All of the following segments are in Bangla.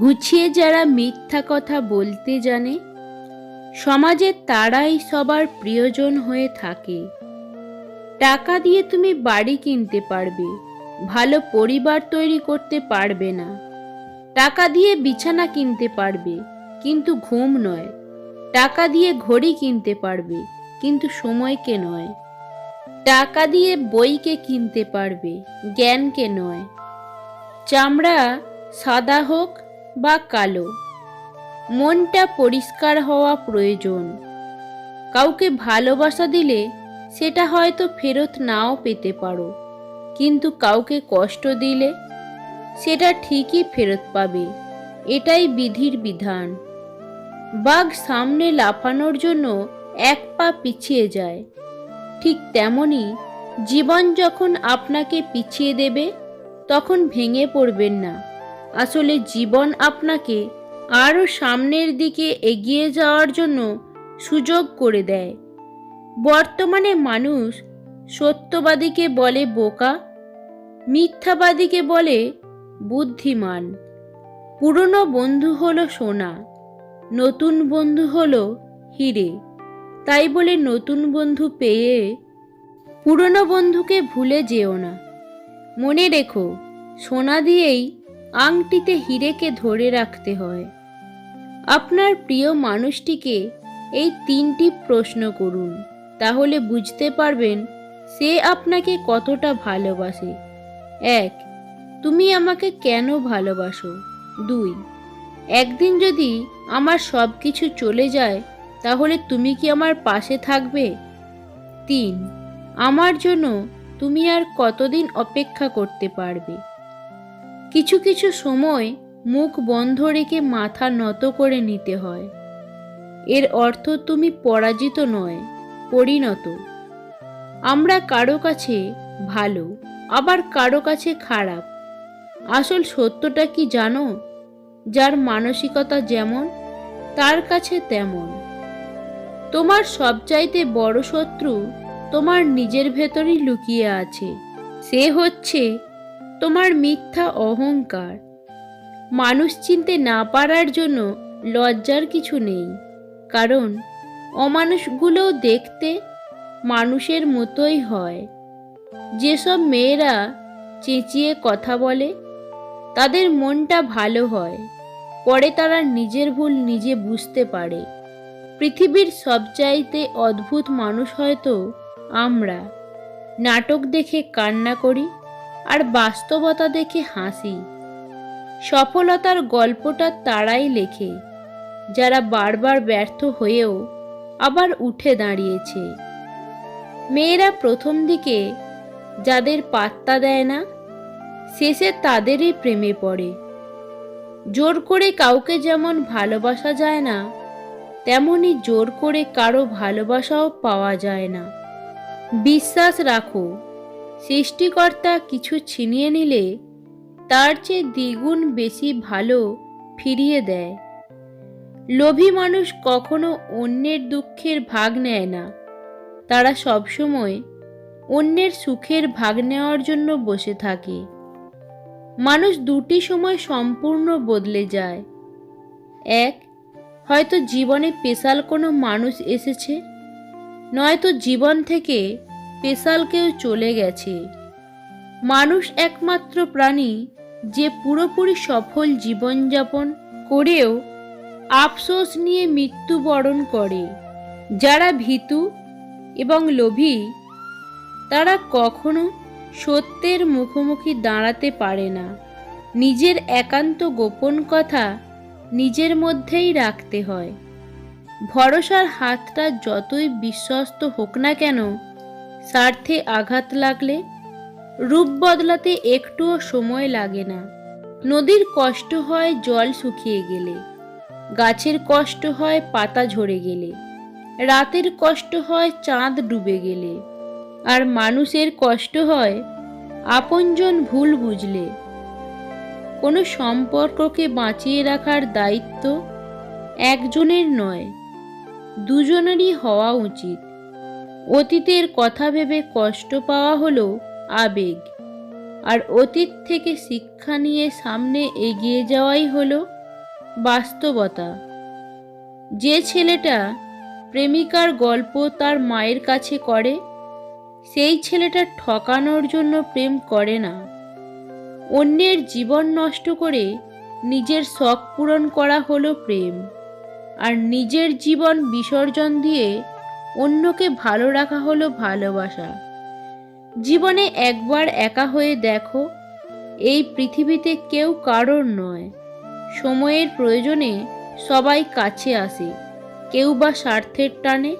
গুছিয়ে যারা মিথ্যা কথা বলতে জানে, সমাজে তারাই সবার প্রিয়জন হয়ে থাকে। টাকা দিয়ে তুমি বাড়ি কিনতে পারবে, ভালো পরিবার তৈরি করতে পারবে না। টাকা দিয়ে বিছানা কিনতে পারবে, কিন্তু ঘুম নয়। টাকা দিয়ে ঘড়ি কিনতে পারবে, কিন্তু সময়কে নয়। টাকা দিয়ে বইকে কিনতে পারবে, জ্ঞানকে নয়। চামড়া সাদা হোক বা কালো। মনটা পরিষ্কার হওয়া প্রয়োজন। কাউকে ভালোবাসা দিলে সেটা হয়তো ফেরত নাও পেতে পারো। কিন্তু কাউকে কষ্ট দিলে সেটা ঠিকই ফেরত পাবে। এটাই বিধির বিধান। বাঘ সামনে লাফানোর জন্য এক পা পিছিয়ে যায়। ঠিক তেমনি জীবন যখন আপনাকে পিছিয়ে দেবে, তখন ভেঙে পড়বেন না। আসলে জীবন আপনাকে আরও সামনের দিকে এগিয়ে যাওয়ার জন্য সুযোগ করে দেয়। বর্তমানে মানুষ সত্যবাদীকে বলে বোকা, মিথ্যাবাদীকে বলে বুদ্ধিমান। পুরনো বন্ধু হলো সোনা, নতুন বন্ধু হলো হিরে। তাই বলে নতুন বন্ধু পেয়ে পুরনো বন্ধুকে ভুলে যেও না। মনে রেখো, সোনা দিয়েই আংটিতে হিরেকে ধরে রাখতে হয়। আপনার প্রিয় মানুষটিকে এই তিনটি প্রশ্ন করুন, তাহলে বুঝতে পারবেন সে আপনাকে কতটা ভালোবাসে। এক, তুমি আমাকে কেন ভালোবাসো? দুই, একদিন যদি আমার সব কিছু চলে যায়, তাহলে তুমি কি আমার পাশে থাকবে? তিন, আমার জন্য তুমি আর কতদিন অপেক্ষা করতে পারবে? কিছু কিছু সময় মুখ বন্ধ রেখে মাথা নত করে নিতে হয়। এর অর্থ তুমি পরাজিত নয়, পরিণত। আমরা কারও কাছে ভালো, আবার কারও কাছে খারাপ। আসল সত্যটা কি জানো? যার মানসিকতা যেমন, তার কাছে তেমন। তোমার সবচাইতে বড় শত্রু তোমার নিজের ভেতরই লুকিয়ে আছে। সে হচ্ছে তোমার মিথ্যা অহংকার। মানুষ চিনতে না পারার জন্য লজ্জার কিছু নেই। কারণ, অমানুষগুলোও দেখতে মানুষের মতোই হয়। যেসব মেয়েরা চেঁচিয়ে কথা বলে, তাদের মনটা ভালো হয়। পরে তারা নিজের ভুল নিজে বুঝতে পারে। পৃথিবীর সবচাইতে অদ্ভুত মানুষ হয়তো আমরা। নাটক দেখে কান্না করি আর বাস্তবতা দেখে হাসি। সফলতার গল্পটা তারাই লেখে, যারা বারবার ব্যর্থ হয়েও আবার উঠে দাঁড়িয়েছে। মেয়েরা প্রথম দিকে যাদের পাত্তা দেয় না, শেষে তাদেরই প্রেমে পড়ে। জোর করে কাউকে যেমন ভালোবাসা যায় না, তেমনি জোর করে কারও ভালোবাসাও পাওয়া যায় না। বিশ্বাস রাখো সৃষ্টিকর্তা কিছু ছিনিয়ে নিলে তার চেয়ে দ্বিগুণ বেশি ভালো ফিরিয়ে দেয়। লোভী মানুষ কখনো অন্যের দুঃখের ভাগ নেয় না। তারা সবসময় অন্যের সুখের ভাগ নেওয়ার জন্য বসে থাকে। মানুষ দুটি সময় সম্পূর্ণ বদলে যায়। এক, হয়তো জীবনে স্পেশাল কোনো মানুষ এসেছে। নয়তো জীবন থেকে স্পেশাল কেউ চলে গেছে। মানুষ একমাত্র প্রাণী যে পুরোপুরি সফল জীবনযাপন করেও আফসোস নিয়ে মৃত্যুবরণ করে। যারা ভীতু এবং লোভী, তারা কখনো সত্যের মুখোমুখি দাঁড়াতে পারে না। নিজের একান্ত গোপন কথা নিজের মধ্যেই রাখতে হয়। ভরসার হাতটা যতই বিশ্বস্ত হোক না কেন স্বার্থে আঘাত লাগলে রূপ বদলাতে একটুও সময় লাগে না। নদীর কষ্ট হয় জল শুকিয়ে গেলে, গাছের কষ্ট হয় পাতা ঝরে গেলে, রাতের কষ্ট হয় চাঁদ ডুবে গেলে, আর মানুষের কষ্ট হয় আপনজন ভুল বুঝলে। কোনো সম্পর্ককে বাঁচিয়ে রাখার দায়িত্ব একজনের নয়, দুজনেরই হওয়া উচিত। অতীতের কথা ভেবে কষ্ট পাওয়া হলো আবেগ। আর অতীত থেকে শিক্ষা নিয়ে সামনে এগিয়ে যাওয়াই হলো বাস্তবতা। যে ছেলেটা প্রেমিকার গল্প তার মায়ের কাছে করে, সেই ছেলেটা ঠকানোর জন্য প্রেম করে না। অন্যের জীবন নষ্ট করে নিজের শখ পূরণ করা হলো প্রেম। আর নিজের জীবন বিসর্জন দিয়ে অন্যকে ভালো রাখা হলো ভালোবাসা। জীবনে একবার একা হয়ে দেখো, এই পৃথিবীতে কেউ কারোর নয়। সময়ের প্রয়োজনে সবাই কাছে আসে, কেউ বা স্বার্থের টানে,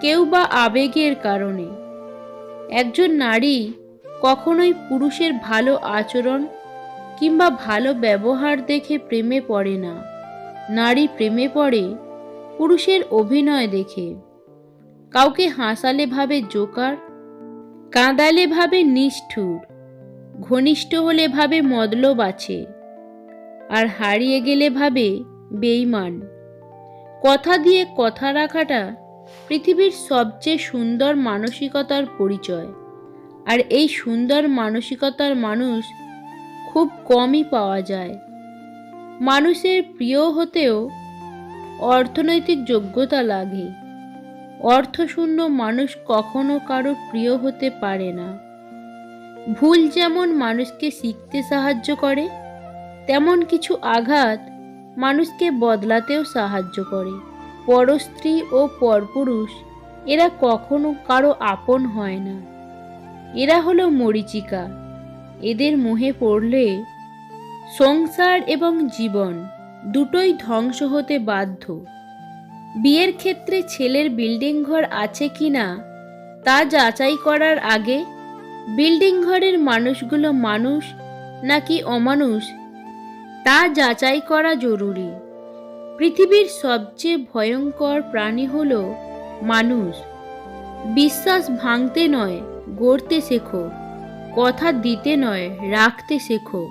কেউ বা আবেগের কারণে। একজন নারী কখনোই পুরুষের ভালো আচরণ কিংবা ভালো ব্যবহার দেখে প্রেমে পড়ে না। নারী প্রেমে পড়ে, পুরুষের অভিনয় দেখে। কাউকে হাসালে ভাবে জোকার, কাঁদালে ভাবে নিষ্ঠুর, ঘনিষ্ঠ হলে ভাবে মতলব আছে, আর হারিয়ে গেলে ভাবে বেইমান কথা দিয়ে কথা রাখাটা পৃথিবীর সবচেয়ে সুন্দর মানসিকতার পরিচয়, আর এই সুন্দর মানসিকতার মানুষ খুব কমই পাওয়া যায়। মানুষের প্রিয় হতেও অর্থনৈতিক যোগ্যতা লাগে। অর্থশূন্য মানুষ কখনো কারও প্রিয় হতে পারে না। ভুল যেমন মানুষকে শিখতে সাহায্য করে, তেমন কিছু আঘাত মানুষকে বদলাতেও সাহায্য করে। পরস্ত্রী ও পরপুরুষ, এরা কখনো কারও আপন হয় না। এরা হলো মরিচিকা। এদের মোহে পড়লে সংসার এবং জীবন দুটোই ধ্বংস হতে বাধ্য। বিয়ের ক্ষেত্রে ছেলের বিল্ডিং ঘর আছে কি না, তা যাচাই করার আগে বিল্ডিং ঘরের মানুষগুলো মানুষ নাকি অমানুষ, তা যাচাই করা জরুরি। পৃথিবীর সবচেয়ে ভয়ঙ্কর প্রাণী হল মানুষ। বিশ্বাস ভাঙতে নয়, গড়তে শেখো। কথা দিতে নয়, রাখতে শেখো।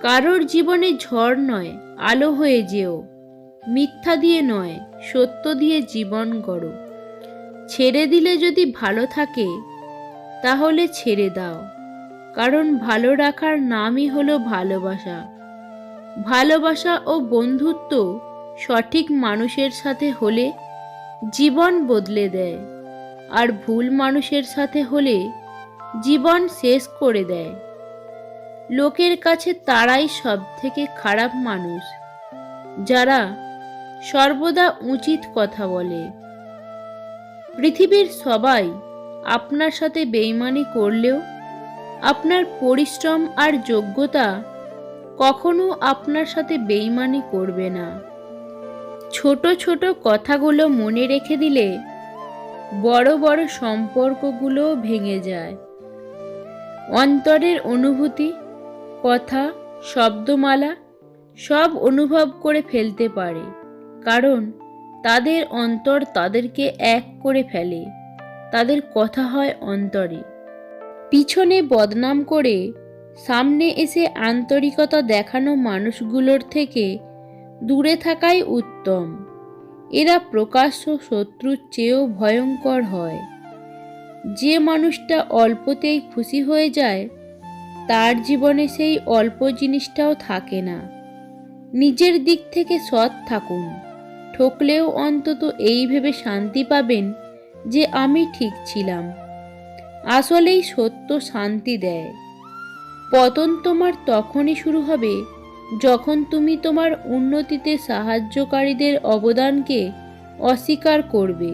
কারোর জীবনে ঝড় নয়, আলো হয়ে যেও। মিথ্যা দিয়ে নয়, সত্য দিয়ে জীবন গড়ো। ছেড়ে দিলে যদি ভালো থাকে, তাহলে ছেড়ে দাও। কারণ ভালো রাখার নামই হলো ভালোবাসা। ভালোবাসা ও বন্ধুত্ব সঠিক মানুষের সাথে হলে জীবন বদলে দেয়, আর ভুল মানুষের সাথে হলে জীবন শেষ করে দেয়। লোকের কাছে তারাই সব থেকে খারাপ মানুষ। যারা সর্বদা উচিত কথা বলে। পৃথিবীর সবাই আপনার সাথে বেইমানি করলেও আপনার পরিশ্রম আর যোগ্যতা কখনো আপনার সাথে বেইমানি করবে না। ছোট ছোট কথাগুলো মনে রেখে দিলে বড় বড় সম্পর্কগুলো ভেঙে যায়। অন্তরের অনুভূতি, কথা, শব্দমালা সব অনুভব করে ফেলতে পারে। কারণ তাদের অন্তর তাদেরকে এক করে ফেলে। তাদের কথা হয় অন্তরে। পিছনে বদনাম করে সামনে এসে আন্তরিকতা দেখানো মানুষগুলোর থেকে দূরে থাকাই উত্তম। এরা প্রকাশ্য শত্রুর চেয়েও ভয়ঙ্কর হয়। যে মানুষটা অল্পতেই খুশি হয়ে যায়, তার জীবনে সেই অল্প জিনিসটাও থাকে না। নিজের দিক থেকে সৎ থাকুন। ঠকলেও অন্তত এই ভেবে শান্তি পাবেন যে আমি ঠিক ছিলাম। আসলেই সত্য শান্তি দেয়। পতন তোমার তখনই শুরু হবে যখন তুমি তোমার উন্নতিতে সাহায্যকারীদের অবদানকে অস্বীকার করবে।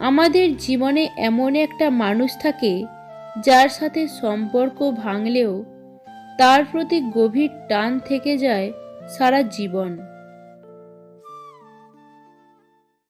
আমাদের জীবনে এমন একটা মানুষ থাকে যার সাথে সম্পর্ক ভাঙলেও তার প্রতি গভীর টান থেকে যায় সারা জীবন।